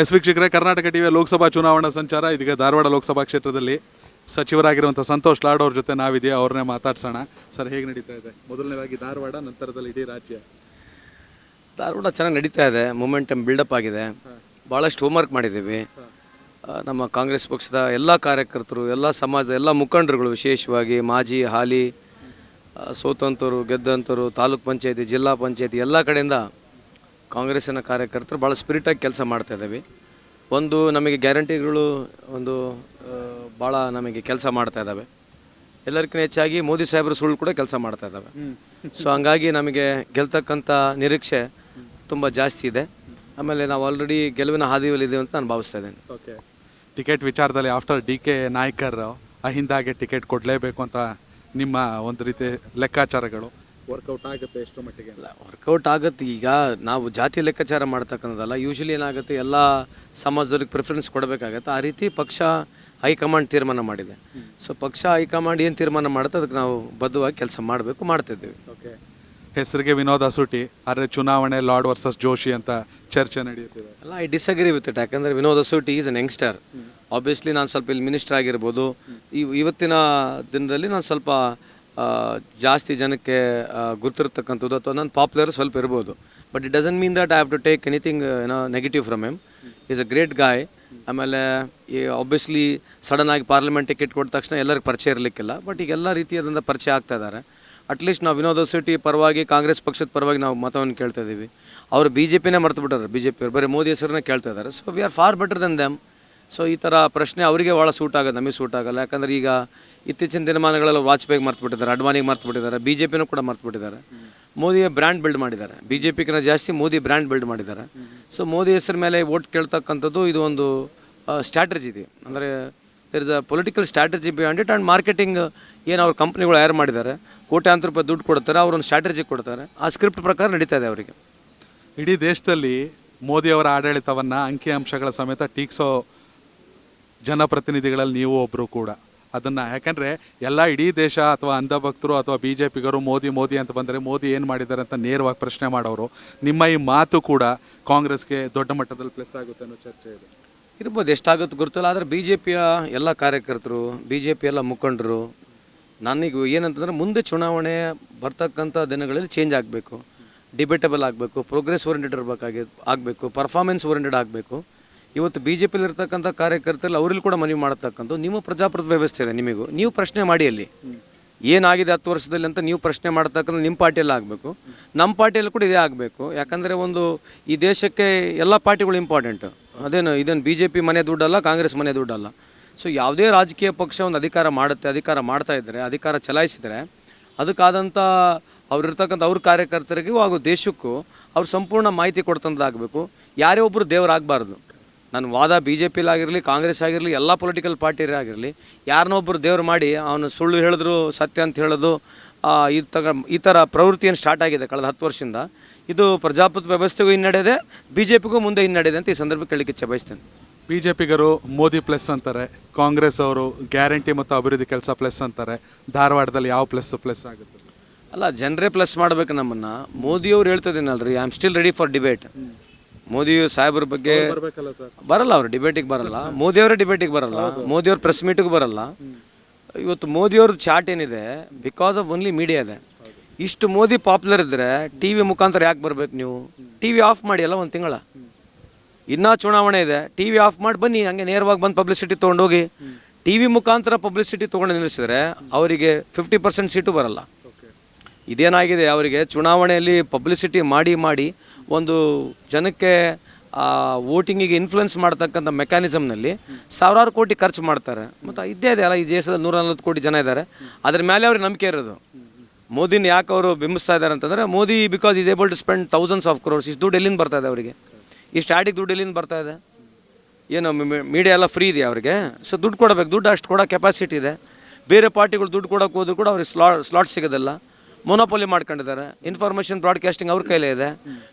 S ವೀಕ್ಷಕರೇ ಕರ್ನಾಟಕ ಟಿವಿಯ ಲೋಕಸಭಾ ಚುನಾವಣಾ ಸಂಚಾರ. ಇದೀಗ ಧಾರವಾಡ ಲೋಕಸಭಾ ಕ್ಷೇತ್ರದಲ್ಲಿ ಸಚಿವರಾಗಿರುವಂಥ ಸಂತೋಷ್ ಲಾಡ್ ಅವ್ರ ಜೊತೆ ನಾವಿದೆಯಾ ಅವ್ರನ್ನೇ ಮಾತಾಡ್ಸೋಣ. ಸರ್ ಹೇಗೆ ನಡೀತಾ ಇದೆ? ಮೊದಲನೇದಾಗಿ ಧಾರವಾಡ ನಂತರದಲ್ಲಿ ಇಡೀ ರಾಜ್ಯ. ಧಾರವಾಡ ಚೆನ್ನಾಗಿ ನಡೀತಾ ಇದೆ. ಮೊಮೆಂಟಮ್ ಬಿಲ್ಡಪ್ ಆಗಿದೆ. ಭಾಳಷ್ಟು ಹೋಮ್ವರ್ಕ್ ಮಾಡಿದ್ದೀವಿ. ನಮ್ಮ ಕಾಂಗ್ರೆಸ್ ಪಕ್ಷದ ಎಲ್ಲ ಕಾರ್ಯಕರ್ತರು ಎಲ್ಲ ಸಮಾಜದ ಎಲ್ಲ ಮುಖಂಡರುಗಳು ವಿಶೇಷವಾಗಿ ಮಾಜಿ ಹಾಲಿ ಸೋತಂತವರು ಗೆದ್ದಂಥವ್ರು ಗೆದ್ದಂತರು ತಾಲೂಕ್ ಪಂಚಾಯತಿ ಜಿಲ್ಲಾ ಪಂಚಾಯತಿ ಎಲ್ಲ ಕಡೆಯಿಂದ ಕಾಂಗ್ರೆಸ್ಸಿನ ಕಾರ್ಯಕರ್ತರು ಭಾಳ ಸ್ಪಿರಿಟಾಗಿ ಕೆಲಸ ಮಾಡ್ತಾ ಇದ್ದೀವಿ ಒಂದು ನಮಗೆ ಗ್ಯಾರಂಟಿಗಳು, ಒಂದು ಭಾಳ ನಮಗೆ ಕೆಲಸ ಮಾಡ್ತಾ ಇದ್ದಾವೆ ಎಲ್ಲರಿಗಿಂತ ಹೆಚ್ಚಾಗಿ ಮೋದಿ ಸಾಹೇಬರು ಸುಳ್ಳು ಕೂಡ ಕೆಲಸ ಮಾಡ್ತಾ ಇದ್ದಾವೆ ಸೊ ಹಂಗಾಗಿ ನಮಗೆ ಗೆಲ್ತಕ್ಕಂಥ ನಿರೀಕ್ಷೆ ತುಂಬ ಜಾಸ್ತಿ ಇದೆ. ಆಮೇಲೆ ನಾವು ಆಲ್ರೆಡಿ ಗೆಲುವಿನ ಹಾದಿಯಲ್ಲಿದ್ದೀವಿ ಅಂತ ನಾನು ಭಾವಿಸ್ತಾ ಇದ್ದೇನೆ. ಓಕೆ ಟಿಕೆಟ್ ವಿಚಾರದಲ್ಲಿ ಆಫ್ಟರ್ ಡಿ ಕೆ ನಾಯ್ಕರ್, ಅಹಿಂದಾಗೆ ಟಿಕೆಟ್ ಕೊಡಲೇಬೇಕು ಅಂತ ನಿಮ್ಮ ಒಂದು ರೀತಿ ಲೆಕ್ಕಾಚಾರಗಳು. ವರ್ಕೌಟ್ ಆಗುತ್ತೆ ಎಷ್ಟು ಮಟ್ಟಿಗೆ ಇಲ್ಲ ವರ್ಕೌಟ್ ಆಗುತ್ತೆ ಈಗ. ನಾವು ಜಾತಿ ಲೆಕ್ಕಾಚಾರ ಮಾಡ್ತಕ್ಕಂಥದ್ದಲ್ಲ ಯೂಶಲಿ ಏನಾಗುತ್ತೆ ಎಲ್ಲ ಸಮಾಜದವ್ರಿಗೆ ಪ್ರಿಫರೆನ್ಸ್ ಕೊಡಬೇಕಾಗತ್ತೆ. ಆ ರೀತಿ ಪಕ್ಷ ಹೈಕಮಾಂಡ್ ತೀರ್ಮಾನ ಮಾಡಿದೆ. ಸೊ ಪಕ್ಷ ಹೈಕಮಾಂಡ್ ಏನು ತೀರ್ಮಾನ ಮಾಡುತ್ತೆ ಅದಕ್ಕೆ ನಾವು ಬದ್ಧವಾಗಿ ಕೆಲಸ ಮಾಡಬೇಕು ಮಾಡ್ತಿದ್ದೀವಿ. ಓಕೆ ಹೆಸರಿಗೆ ವಿನೋದ್ ಅಸೂಟಿ ಆದರೆ ಚುನಾವಣೆ ಲಾರ್ಡ್ ವರ್ಸಸ್ ಜೋಶಿ ಅಂತ ಚರ್ಚೆ ನಡೆಯುತ್ತಿದೆ. ಅಲ್ಲ ಐ ಡಿಸಗ್ರಿ ವಿತ್ ಇಟ್ ಯಾಕಂದರೆ ವಿನೋದ್ ಸೂಟಿ ಈಸ್ ಅನ್ ಯಂಗ್ಸ್ಟರ್ ಆಬ್ವಿಯಸ್ಲಿ ನಾನು ಸ್ವಲ್ಪ ಇಲ್ಲಿ ಮಿನಿಸ್ಟರ್ ಆಗಿರ್ಬೋದು. ಇವ್ ಇವತ್ತಿನ ದಿನದಲ್ಲಿ ನಾನು ಸ್ವಲ್ಪ ಜಾಸ್ತಿ ಜನಕ್ಕೆ ಗುರುತಿರ್ತಕ್ಕಂಥದ್ದು ಅಥವಾ ನನ್ನ ಪಾಪ್ಯುಲರ್ ಸ್ವಲ್ಪ ಇರ್ಬೋದು. But it doesn't mean that I have to take anything ಏನೋ negative from him is a great guy ಆಮೇಲೆ, ಈ ಆಬ್ವಿಯಸ್ಲಿ ಸಡನ್ ಆಗಿ ಪಾರ್ಲಿಮೆಂಟ್ ಟಿಕೆಟ್ ಕೊಟ್ಟ ತಕ್ಷಣ ಎಲ್ಲರಿಗೂ ಪರಿಚಯ ಇರಲಿಕ್ಕಿಲ್ಲ. ಬಟ್ ಈಗ ಎಲ್ಲ ರೀತಿಯಾದಂಥ ಪರಿಚಯ ಆಗ್ತಾ ಇದ್ದಾರೆ. ಅಟ್ಲೀಸ್ಟ್ ನಾವು ವಿನೋದ್ ಸಿಟಿ ಪರವಾಗಿ, ಕಾಂಗ್ರೆಸ್ ಪಕ್ಷದ ಪರವಾಗಿ ನಾವು ಮತವನ್ನು ಕೇಳ್ತಾ ಇದ್ದೀವಿ. ಅವರು ಬಿ ಜೆ ಪಿನೇ ಮರ್ತು ಬಿಟ್ಟಾರೆ ಬಿ ಜೆ ಪಿ ಬರೀ ಮೋದಿ ಹೆಸರನ್ನೇ ಕೇಳ್ತಾ ಇದ್ದಾರೆ. So we are far better than them so ಈ ಥರ ಪ್ರಶ್ನೆ ಅವರಿಗೆ ಭಾಳ ಸೂಟ್ ಆಗೋದು ನಮಗೆ ಸೂಟ್ ಆಗೋಲ್ಲ. ಯಾಕಂದ್ರೆ ಈಗ ಇತ್ತೀಚಿನ ದಿನಮಾನಗಳೆಲ್ಲ ವಾಜಪೇಯಿಗೆ ಮರ್ತು ಬಿಟ್ಟಿದ್ದಾರೆ ಅಡ್ವಾನಿಗೆ ಮರ್ತು ಬಿಟ್ಟಿದ್ದಾರೆ ಬಿ ಜೆ ಪಿನೂ ಕೂಡ ಮರ್ತು ಬಿಟ್ಟಿದ್ದಾರೆ ಮೋದಿಯ ಬ್ರ್ಯಾಂಡ್ ಬಿಲ್ಡ್ ಮಾಡಿದ್ದಾರೆ. ಬಿ ಜೆ ಪಿಗಿನ ಜಾಸ್ತಿ ಮೋದಿ ಬ್ರ್ಯಾಂಡ್ ಬಿಲ್ಡ್ ಮಾಡಿದ್ದಾರೆ. ಸೊ ಮೋದಿ ಹೆಸರು ಮೇಲೆ ವೋಟ್ ಕೇಳ್ತಕ್ಕಂಥದ್ದು ಇದು ಒಂದು ಸ್ಟ್ರಾಟಜಿ ಇದೆ. ಅಂದರೆ there is a political strategy beyond it and marketing ಏನು ಅವ್ರ ಕಂಪ್ನಿಗಳು ಯಾರು ಮಾಡಿದ್ದಾರೆ. ಕೋಟ್ಯಾಂತರ ರೂಪಾಯಿ ದುಡ್ಡು ಕೊಡ್ತಾರೆ, ಅವರೊಂದು ಸ್ಟ್ರಾಟಜಿ ಕೊಡ್ತಾರೆ. ಆ ಸ್ಕ್ರಿಪ್ಟ್ ಪ್ರಕಾರ ನಡೀತಾ ಇದೆ ಅವರಿಗೆ. ಇಡೀ ದೇಶದಲ್ಲಿ ಮೋದಿಯವರ ಆಡಳಿತವನ್ನು ಅಂಕಿಅಂಶಗಳ ಸಮೇತ ಟೀಕ್ಸೋ ಜನಪ್ರತಿನಿಧಿಗಳಲ್ಲಿ ನೀವು ಒಬ್ಬರು ಕೂಡ. ಅದನ್ನು ಯಾಕಂದರೆ ಎಲ್ಲ ಇಡೀ ದೇಶ ಅಥವಾ ಅಂಧಭಕ್ತರು ಅಥವಾ ಬಿ ಜೆ ಪಿಗರು ಮೋದಿ ಮೋದಿ ಅಂತ ಬಂದರೆ ಮೋದಿ ಏನು ಮಾಡಿದ್ದಾರೆ ಅಂತ ನೇರವಾಗಿ ಪ್ರಶ್ನೆ ಮಾಡೋರು. ನಿಮ್ಮ ಈ ಮಾತು ಕೂಡ ಕಾಂಗ್ರೆಸ್ಗೆ ದೊಡ್ಡ ಮಟ್ಟದಲ್ಲಿ ಪ್ಲಸ್ ಆಗುತ್ತೆ ಅನ್ನೋ ಚರ್ಚೆ ಇದೆ. ಇರ್ಬೋದು, ಎಷ್ಟಾಗುತ್ತೆ ಗೊತ್ತಿಲ್ಲ. ಆದರೆ ಬಿ ಜೆ ಪಿಯ ಎಲ್ಲ ಕಾರ್ಯಕರ್ತರು ಬಿ ಜೆ ಪಿ ಎಲ್ಲ ಮುಖಂಡರು, ನನಗೆ ಏನಂತಂದರೆ ಮುಂದೆ ಚುನಾವಣೆ ಬರ್ತಕ್ಕಂಥ ದಿನಗಳಲ್ಲಿ ಚೇಂಜ್ ಆಗಬೇಕು. ಡಿಬೇಟಬಲ್ ಆಗಬೇಕು ಪ್ರೋಗ್ರೆಸ್ ಓರಿಯೆಂಟೆಡ್ ಇರಬೇಕಾಗಿ ಆಗಬೇಕು ಪರ್ಫಾರ್ಮೆನ್ಸ್ ಓರಿಯೆಂಟೆಡ್ ಆಗಬೇಕು. ಇವತ್ತು ಬಿ ಜೆ ಪಿಲಿ ಇರ್ತಕ್ಕಂಥ ಕಾರ್ಯಕರ್ತರಲ್ಲಿ ಅವರಲ್ಲಿ ಕೂಡ ಮನವಿ ಮಾಡತಕ್ಕಂಥ ನಿಮ್ಮ ಪ್ರಜಾಪ್ರಭುತ್ವ ವ್ಯವಸ್ಥೆ ಇದೆ ನಿಮಗೂ. ನೀವು ಪ್ರಶ್ನೆ ಮಾಡಿ ಅಲ್ಲಿ. ಏನಾಗಿದೆ ಹತ್ತು ವರ್ಷದಲ್ಲಿ ಅಂತ ನೀವು ಪ್ರಶ್ನೆ ಮಾಡ್ತಕ್ಕಂಥ ನಿಮ್ಮ ಪಾರ್ಟಿಯಲ್ಲಿ ಆಗಬೇಕು. ನಮ್ಮ ಪಾರ್ಟಿಯಲ್ಲಿ ಕೂಡ ಇದೇ ಆಗಬೇಕು. ಯಾಕಂದರೆ ಒಂದು ಈ ದೇಶಕ್ಕೆ ಎಲ್ಲ ಪಾರ್ಟಿಗಳು ಇಂಪಾರ್ಟೆಂಟು ಅದೇನು, ಇದೇನು ಬಿ ಜೆ ಪಿ ಮನೆ ದುಡ್ಡಲ್ಲ, ಕಾಂಗ್ರೆಸ್ ಮನೆ ದುಡ್ಡಲ್ಲ. ಸೊ ಯಾವುದೇ ರಾಜಕೀಯ ಪಕ್ಷ ಒಂದು ಅಧಿಕಾರ ಮಾಡುತ್ತೆ, ಅಧಿಕಾರ ಮಾಡ್ತಾ ಇದ್ದರೆ, ಅಧಿಕಾರ ಚಲಾಯಿಸಿದರೆ, ಅದಕ್ಕಾದಂಥ ಅವ್ರಿರ್ತಕ್ಕಂಥ ಅವ್ರ ಕಾರ್ಯಕರ್ತರಿಗೂ ಹಾಗೂ ದೇಶಕ್ಕೂ ಅವ್ರು ಸಂಪೂರ್ಣ ಮಾಹಿತಿ ಕೊಡ್ತಂದಾಗಬೇಕು ಯಾರೇ ಒಬ್ಬರು ದೇವರಾಗಬಾರ್ದು ನನ್ನ ವಾದ ಬಿ ಜೆ ಪಿಲಾಗಿರಲಿ ಕಾಂಗ್ರೆಸ್ ಆಗಿರಲಿ ಎಲ್ಲ ಪೊಲಿಟಿಕಲ್ ಪಾರ್ಟಿ ಆಗಿರಲಿ ಯಾರನ್ನೊಬ್ಬರು ದೇವ್ರು ಮಾಡಿ ಅವನು ಸುಳ್ಳು ಹೇಳಿದ್ರು ಸತ್ಯ ಅಂತ ಹೇಳೋದು ಈ ತಗ ಈ ಥರ ಪ್ರವೃತ್ತಿಯನ್ನು ಸ್ಟಾರ್ಟ್ ಆಗಿದೆ ಕಳೆದ ಹತ್ತು ವರ್ಷದಿಂದ. ಇದು ಪ್ರಜಾಪ್ರಭುತ್ವ ವ್ಯವಸ್ಥೆಗೂ ಹಿನ್ನಡೆದೆ ಬಿ ಜೆ ಪಿಗೂ ಮುಂದೆ ಹಿನ್ನಡೆದೆ ಅಂತ ಈ ಸಂದರ್ಭಕ್ಕೆ ಕೇಳಲಿಕ್ಕೆ ಇಚ್ಛೆ ಬಯಸ್ತೇನೆ. ಬಿ ಜೆ ಪಿಗರು ಮೋದಿ ಪ್ಲಸ್ ಅಂತಾರೆ ಕಾಂಗ್ರೆಸ್ ಅವರು ಗ್ಯಾರಂಟಿ ಮತ್ತು ಅಭಿವೃದ್ಧಿ ಕೆಲಸ ಪ್ಲಸ್ ಅಂತಾರೆ ಧಾರವಾಡದಲ್ಲಿ ಯಾವ ಪ್ಲಸ್ ಪ್ಲಸ್ ಆಗುತ್ತೆ? ಅಲ್ಲ ಜನರೇ ಪ್ಲಸ್ ಮಾಡಬೇಕು ನಮ್ಮನ್ನು. ಮೋದಿಯವ್ರು ಹೇಳ್ತಿದ್ದೀನಲ್ರಿ I am still ready for debate Modi ಸಾಹೇಬ್ರ ಬಗ್ಗೆ ಬರಲ್ಲ ಅವರು ಡಿಬೇಟಿಗೆ ಬರಲ್ಲ. ಮೋದಿಯವರೇ ಡಿಬೇಟಿಗೆ ಬರಲ್ಲ. ಮೋದಿಯವ್ರ ಪ್ರೆಸ್ ಮೀಟಿಗೆ ಬರಲ್ಲ. ಇವತ್ತು ಮೋದಿಯವ್ರ ಚಾಟ್ ಏನಿದೆ ಬಿಕಾಸ್ ಆಫ್ ಓನ್ಲಿ ಮೀಡಿಯಾ ಇದೆ. ಇಷ್ಟು ಮೋದಿ ಪಾಪ್ಯುಲರ್ ಇದ್ದರೆ ಟಿ ವಿ ಮುಖಾಂತರ ಯಾಕೆ ಬರ್ಬೇಕು ನೀವು? ಟಿ ವಿ ಆಫ್ ಮಾಡಿ ಅಲ್ಲ ಒಂದು ತಿಂಗಳ? ಇನ್ನೂ ಚುನಾವಣೆ ಇದೆ. ಟಿ ವಿ ಆಫ್ ಮಾಡಿ ಬನ್ನಿ ಹಂಗೆ ನೇರವಾಗಿ ಬಂದು ಪಬ್ಲಿಸಿಟಿ ತೊಗೊಂಡೋಗಿ. ಟಿ ವಿ ಮುಖಾಂತರ ಪಬ್ಲಿಸಿಟಿ ತೊಗೊಂಡು ನಿಲ್ಲಿಸಿದ್ರೆ ಅವರಿಗೆ ಫಿಫ್ಟಿ ಪರ್ಸೆಂಟ್ ಸೀಟು ಬರಲ್ಲ. ಇದೇನಾಗಿದೆ ಅವರಿಗೆ? ಚುನಾವಣೆಯಲ್ಲಿ ಪಬ್ಲಿಸಿಟಿ ಮಾಡಿ ಮಾಡಿ ಒಂದು ಜನಕ್ಕೆ ವೋಟಿಂಗಿಗೆ ಇನ್ಫ್ಲುಯೆನ್ಸ್ ಮಾಡ್ತಕ್ಕಂಥ ಮೆಕ್ಯಾನಿಸಮ್ನಲ್ಲಿ ಸಾವಿರಾರು ಕೋಟಿ ಖರ್ಚು ಮಾಡ್ತಾರೆ. ಮತ್ತು ಇದ್ದೇ ಇದೆ ಅಲ್ಲ, ಈ ದೇಶದ ನೂರ ನಲ್ವತ್ತು ಕೋಟಿ ಜನ ಇದ್ದಾರೆ. ಅದ್ರ ಮೇಲೆ ಅವ್ರಿಗೆ ನಂಬಿಕೆ ಇರೋದು. ಮೋದಿನ ಯಾಕೆ ಅವರು ಬಿಂಬಿಸ್ತಾ ಇದ್ದಾರೆ ಅಂತಂದರೆ, Modi because is able to spend thousands of crores ಇಷ್ಟು ದುಡ್ಡು ಎಲ್ಲಿಂದ ಬರ್ತಾ ಇದೆ ಅವರಿಗೆ? ಈ ಆಡಿಗೆ ದುಡ್ಡು ಎಲ್ಲಿಂದ ಬರ್ತಾ ಇದೆ? ಏನು ಮೀಡಿಯಾ ಎಲ್ಲ ಫ್ರೀ ಇದೆ ಅವರಿಗೆ? ಸೊ ದುಡ್ಡು ಕೊಡಬೇಕು. ದುಡ್ಡು ಅಷ್ಟು ಕೊಡೋ ಕೆಪಾಸಿಟಿ ಇದೆ. ಬೇರೆ ಪಾರ್ಟಿಗಳು ದುಡ್ಡು ಕೊಡೋಕೆ ಹೋದ್ರು ಕೂಡ ಅವ್ರಿಗೆ ಸ್ಲಾ ಸ್ಲಾಟ್ ಸಿಗೋದಿಲ್ಲ. ಮೊನೋಪೊಲಿ ಮಾಡ್ಕೊಂಡಿದ್ದಾರೆ. ಇನ್ಫಾರ್ಮೇಷನ್ ಬ್ರಾಡ್ಕಾಸ್ಟಿಂಗ್ ಅವ್ರ ಕೈಲೇ ಇದೆ.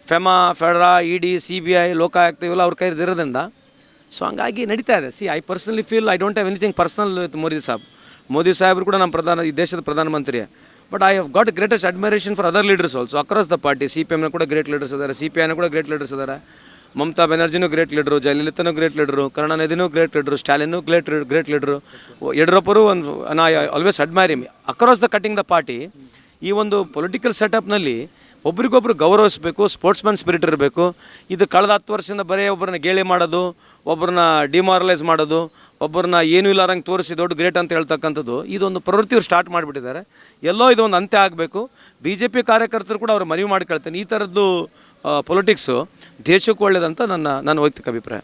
FEMA ಫೆಡ್ರಾ E D C B I Lokayukta ಇವೆಲ್ಲ ಅವ್ರ ಕೈಲಿ ಇರೋದ್ರಿಂದ. ಸೊ ಹಂಗಾಗಿ ನಡೀತಾ ಇದೆ. See I personally feel I don't have anything personal with Modi saab. Modi ಸಾಹೇಬ್ರು ಕೂಡ ನಮ್ಮ ಪ್ರಧಾನ, ಈ ದೇಶದ ಪ್ರಧಾನಮಂತ್ರಿ but I have got greatest admiration for other leaders also across the party C P ಎಮ್ನ ಕೂಡ ಗ್ರೇಟ್ ಲೀಡರ್ಸ್ ಇದ್ದಾರೆ. ಸಿ ಪಿ ಐನ ಕೂಡ ಗ್ರೇಟ್ ಲೀಡರ್ಸ್ ಇದ್ದಾರೆ. ಮಮತಾ ಬ್ಯಾನರ್ಜಿನೂ ಗ್ರೇಟ್ ಲೀಡ್ರು ಜಯಲಲಿತನೂ ಗ್ರೇಟ್ ಲೀಡ್ರು ಕರುಣಾನಿಧಿನೂ ಗ್ರೇಟ್ ಲೀಡ್ರು ಸ್ಟಾಲಿನೂ ಗ್ರೇಟ್ ಗ್ರೇಟ್ ಲೀಡ್ರು ಯಡಿಯೂರಪ್ಪರು ಒಂದು, ನಾ always admire him across the cutting the party ಈ ಒಂದು ಪೊಲಿಟಿಕಲ್ ಸೆಟಪ್ನಲ್ಲಿ ಒಬ್ರಿಗೊಬ್ರು ಗೌರವಿಸಬೇಕು ಸ್ಪೋರ್ಟ್ಸ್ಮನ್ ಸ್ಪಿರಿಟ್ ಇರಬೇಕು. ಇದು ಕಳೆದ ಹತ್ತು ವರ್ಷದಿಂದ ಬರೀ ಒಬ್ಬರನ್ನ ಗೇಳಿ ಮಾಡೋದು ಒಬ್ಬರನ್ನ ಡಿಮಾರಲೈಸ್ ಮಾಡೋದು ಒಬ್ಬರನ್ನ ಏನೂ ಇಲ್ಲಾರಂಗೆ ತೋರಿಸಿ ದೊಡ್ಡ ಗ್ರೇಟ್ ಅಂತ ಹೇಳ್ತಕ್ಕಂಥದ್ದು, ಇದೊಂದು ಪ್ರವೃತ್ತಿ ಅವ್ರು ಸ್ಟಾರ್ಟ್ ಮಾಡಿಬಿಟ್ಟಿದ್ದಾರೆ. ಎಲ್ಲೋ ಇದೊಂದು ಅಂತ್ಯ ಆಗಬೇಕು. ಬಿ ಜೆ ಪಿ ಕಾರ್ಯಕರ್ತರು ಕೂಡ ಅವ್ರು ಮನವಿ ಮಾಡ್ಕೊಳ್ತೇನೆ. ಈ ಥರದ್ದು ಪೊಲಿಟಿಕ್ಸು ದೇಶಕ್ಕೂ ಒಳ್ಳೇದಂತ ನನ್ನ ನನ್ನ ವೈಯಕ್ತಿಕ ಅಭಿಪ್ರಾಯ.